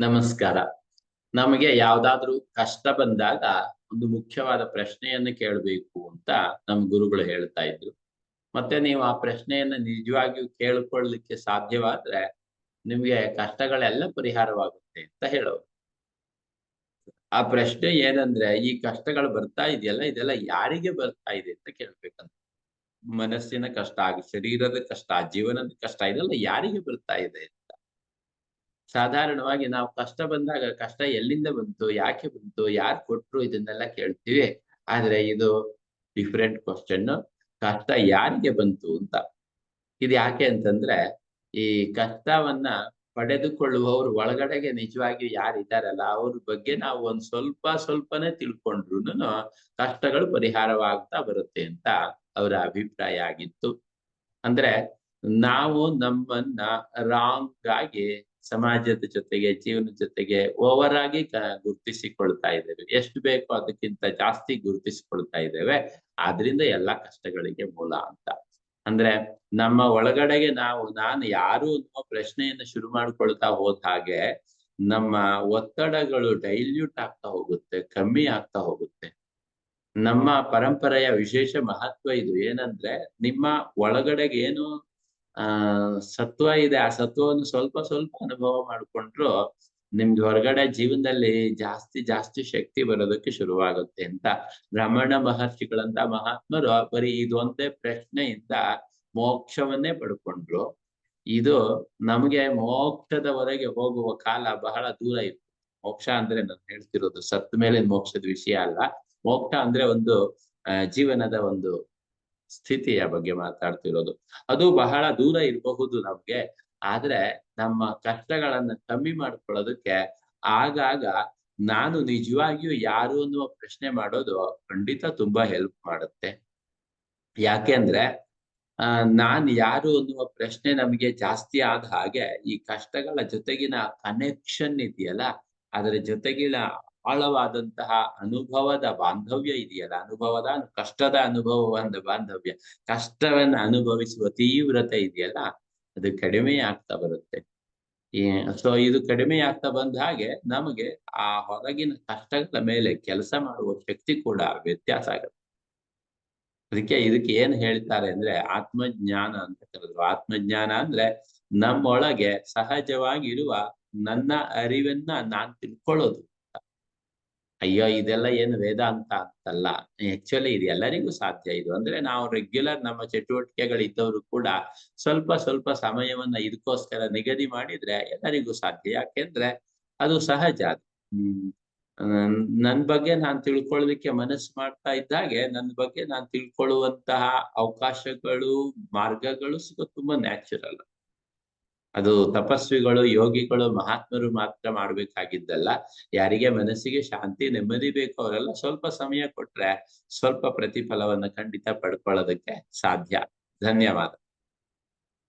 ನಮಸ್ಕಾರ. ನಮಗೆ ಯಾವ್ದಾದ್ರು ಕಷ್ಟ ಬಂದಾಗ ಒಂದು ಮುಖ್ಯವಾದ ಪ್ರಶ್ನೆಯನ್ನು ಕೇಳಬೇಕು ಅಂತ ನಮ್ಮ ಗುರುಗಳು ಹೇಳ್ತಾ ಇದ್ರು. ಮತ್ತೆ ನೀವು ಆ ಪ್ರಶ್ನೆಯನ್ನ ನಿಜವಾಗಿಯೂ ಕೇಳ್ಕೊಳ್ಳಿಕ್ಕೆ ಸಾಧ್ಯವಾದ್ರೆ ನಿಮ್ಗೆ ಕಷ್ಟಗಳೆಲ್ಲ ಪರಿಹಾರವಾಗುತ್ತೆ ಅಂತ ಹೇಳೋರು. ಆ ಪ್ರಶ್ನೆ ಏನಂದ್ರೆ, ಈ ಕಷ್ಟಗಳು ಬರ್ತಾ ಇದೆಯಲ್ಲ, ಇದೆಲ್ಲ ಯಾರಿಗೆ ಬರ್ತಾ ಇದೆ ಅಂತ ಕೇಳ್ಬೇಕಂತ. ಮನಸ್ಸಿನ ಕಷ್ಟ, ಶರೀರದ ಕಷ್ಟ, ಜೀವನದ ಕಷ್ಟ, ಇದೆಲ್ಲ ಯಾರಿಗೆ ಬರ್ತಾ ಇದೆ? ಸಾಧಾರಣವಾಗಿ ನಾವು ಕಷ್ಟ ಬಂದಾಗ ಕಷ್ಟ ಎಲ್ಲಿಂದ ಬಂತು, ಯಾಕೆ ಬಂತು, ಯಾರು ಕೊಟ್ರು ಇದನ್ನೆಲ್ಲ ಕೇಳ್ತೀವಿ. ಆದ್ರೆ ಇದು ಡಿಫ್ರೆಂಟ್ ಕ್ವಶನ್ ಕಷ್ಟ ಯಾರಿಗೆ ಬಂತು ಅಂತ. ಇದು ಯಾಕೆ ಅಂತಂದ್ರೆ, ಈ ಕಷ್ಟವನ್ನ ಪಡೆದುಕೊಳ್ಳುವವರು ಒಳಗಡೆಗೆ ನಿಜವಾಗಿ ಯಾರಿದ್ದಾರಲ್ಲ ಅವ್ರ ಬಗ್ಗೆ ನಾವು ಒಂದ್ ಸ್ವಲ್ಪ ಸ್ವಲ್ಪನೇ ತಿಳ್ಕೊಂಡ್ರು ಕಷ್ಟಗಳು ಪರಿಹಾರವಾಗ್ತಾ ಬರುತ್ತೆ ಅಂತ ಅವರ ಅಭಿಪ್ರಾಯ ಆಗಿತ್ತು. ಅಂದ್ರೆ ನಾವು ನಮ್ಮನ್ನ ರಾಂಗ್ ಆಗಿ ಸಮಾಜದ ಜೊತೆಗೆ, ಜೀವನದ ಜೊತೆಗೆ ಓವರ್ ಆಗಿ ಗುರುತಿಸಿಕೊಳ್ತಾ ಇದ್ದೇವೆ. ಎಷ್ಟು ಬೇಕೋ ಅದಕ್ಕಿಂತ ಜಾಸ್ತಿ ಗುರುತಿಸಿಕೊಳ್ತಾ ಇದ್ದೇವೆ. ಆದ್ರಿಂದ ಎಲ್ಲಾ ಕಷ್ಟಗಳಿಗೆ ಮೂಲ ಅಂತ. ಅಂದ್ರೆ ನಮ್ಮ ಒಳಗಡೆಗೆ ನಾವು, ನಾನು ಯಾರು ಅನ್ನೋ ಪ್ರಶ್ನೆಯನ್ನು ಶುರು ಮಾಡ್ಕೊಳ್ತಾ ಹೋದ ಹಾಗೆ ನಮ್ಮ ಒತ್ತಡಗಳು ಡೈಲ್ಯೂಟ್ ಆಗ್ತಾ ಹೋಗುತ್ತೆ, ಕಮ್ಮಿ ಆಗ್ತಾ ಹೋಗುತ್ತೆ. ನಮ್ಮ ಪರಂಪರೆಯ ವಿಶೇಷ ಮಹತ್ವ ಇದು. ಏನಂದ್ರೆ ನಿಮ್ಮ ಒಳಗಡೆಗೆ ಏನು ಆ, ಸತ್ವ ಇದೆ. ಆ ಸತ್ವವನ್ನು ಸ್ವಲ್ಪ ಸ್ವಲ್ಪ ಅನುಭವ ಮಾಡ್ಕೊಂಡ್ರು ನಿಮ್ಗೆ ಹೊರಗಡೆ ಜೀವನದಲ್ಲಿ ಜಾಸ್ತಿ ಜಾಸ್ತಿ ಶಕ್ತಿ ಬರೋದಕ್ಕೆ ಶುರುವಾಗುತ್ತೆ ಅಂತ ರಮಣ ಮಹರ್ಷಿಗಳಂತ ಮಹಾತ್ಮರು ಬರೀ ಇದೊಂದೇ ಪ್ರಶ್ನೆಯಿಂದ ಮೋಕ್ಷವನ್ನೇ ಪಡ್ಕೊಂಡ್ರು. ಇದು ನಮಗೆ ಮೋಕ್ಷದವರೆಗೆ ಹೋಗುವ ಕಾಲ ಬಹಳ ದೂರ ಇತ್ತು. ಮೋಕ್ಷ ಅಂದ್ರೆ ನಾನು ಹೇಳ್ತಿರೋದು ಸತ್ ಮೇಲೆ ಮೋಕ್ಷದ ವಿಷಯ ಅಲ್ಲ. ಮೋಕ್ಷ ಅಂದ್ರೆ ಒಂದು ಜೀವನದ ಒಂದು ಸ್ಥಿತಿಯ ಬಗ್ಗೆ ಮಾತಾಡ್ತಿರೋದು. ಅದು ಬಹಳ ದೂರ ಇರಬಹುದು ನಮ್ಗೆ. ಆದ್ರೆ ನಮ್ಮ ಕಷ್ಟಗಳನ್ನ ಕಮ್ಮಿ ಮಾಡ್ಕೊಳ್ಳೋದಕ್ಕೆ ಆಗಾಗ ನಾನು ನಿಜವಾಗಿಯೂ ಯಾರು ಅನ್ನುವ ಪ್ರಶ್ನೆ ಮಾಡೋದು ಖಂಡಿತ ತುಂಬಾ ಹೆಲ್ಪ್ ಮಾಡುತ್ತೆ. ಯಾಕೆಂದ್ರೆ ಆ, ನಾನ್ ಯಾರು ಅನ್ನುವ ಪ್ರಶ್ನೆ ನಮಗೆ ಜಾಸ್ತಿ ಆದ ಹಾಗೆ ಈ ಕಷ್ಟಗಳ ಜೊತೆಗಿನ ಕನೆಕ್ಷನ್ ಇದೆಯಲ್ಲ, ಅದರ ಜೊತೆಗಿನ ಆಳವಾದಂತಹ ಅನುಭವದ ಬಾಂಧವ್ಯ ಇದೆಯಲ್ಲ, ಅನುಭವದ ಕಷ್ಟದ ಅನುಭವವಾದ ಬಾಂಧವ್ಯ. ಕಷ್ಟವನ್ನು ಅನುಭವಿಸುವ ತೀವ್ರತೆ ಇದೆಯಲ್ಲ, ಅದು ಕಡಿಮೆ ಆಗ್ತಾ ಬರುತ್ತೆ. ಸೊ ಇದು ಕಡಿಮೆ ಆಗ್ತಾ ಬಂದ ಹಾಗೆ ನಮಗೆ ಆ ಹೊರಗಿನ ಕಷ್ಟಗಳ ಮೇಲೆ ಕೆಲಸ ಮಾಡುವ ಶಕ್ತಿ ಕೂಡ ವ್ಯತ್ಯಾಸ ಆಗುತ್ತೆ. ಅದಕ್ಕೆ ಇದಕ್ಕೆ ಏನ್ ಹೇಳ್ತಾರೆ ಅಂದ್ರೆ ಆತ್ಮಜ್ಞಾನ ಅಂತ ಕರೆದ್ರು. ಆತ್ಮಜ್ಞಾನ ಅಂದ್ರೆ ನಮ್ಮೊಳಗೆ ಸಹಜವಾಗಿರುವ ನನ್ನ ಅರಿವನ್ನ ನಾನ್ ತಿಳ್ಕೊಳ್ಳೋದು. ಅಯ್ಯೋ, ಇದೆಲ್ಲ ಏನು ವೇದಾಂತ ಅಂತಲ್ಲ ಆಕ್ಚುಲಿ ಇದು ಎಲ್ಲರಿಗೂ ಸಾಧ್ಯ. ಇದು ಅಂದ್ರೆ ನಾವು ರೆಗ್ಯುಲರ್ ನಮ್ಮ ಚಟುವಟಿಕೆಗಳಿದ್ದವರು ಕೂಡ ಸ್ವಲ್ಪ ಸ್ವಲ್ಪ ಸಮಯವನ್ನ ಇದಕ್ಕೋಸ್ಕರ ನಿಗದಿ ಮಾಡಿದ್ರೆ ಎಲ್ಲರಿಗೂ ಸಾಧ್ಯ. ಯಾಕೆಂದ್ರೆ ಅದು ಸಹಜ ಅದು. ನನ್ ಬಗ್ಗೆ ನಾನ್ ತಿಳ್ಕೊಳ್ಳೋದಕ್ಕೆ ಮನಸ್ಸು ಮಾಡ್ತಾ ಇದ್ದಾಗೆ ನನ್ನ ಬಗ್ಗೆ ನಾನ್ ತಿಳ್ಕೊಳ್ಳುವಂತಹ ಅವಕಾಶಗಳು, ಮಾರ್ಗಗಳು ಸಿಗೋ ತುಂಬಾ ನ್ಯಾಚುರಲ್ ಅದು ತಪಸ್ವಿಗಳು, ಯೋಗಿಗಳು, ಮಹಾತ್ಮರು ಮಾತ್ರ ಮಾಡ್ಬೇಕಾಗಿದ್ದಲ್ಲ. ಯಾರಿಗೆ ಮನಸ್ಸಿಗೆ ಶಾಂತಿ, ನೆಮ್ಮದಿ ಬೇಕು ಅವರೆಲ್ಲ ಸ್ವಲ್ಪ ಸಮಯ ಕೊಟ್ರೆ ಸ್ವಲ್ಪ ಪ್ರತಿಫಲವನ್ನು ಖಂಡಿತ ಪಡ್ಕೊಳ್ಳೋದಕ್ಕೆ ಸಾಧ್ಯ. ಧನ್ಯವಾದ.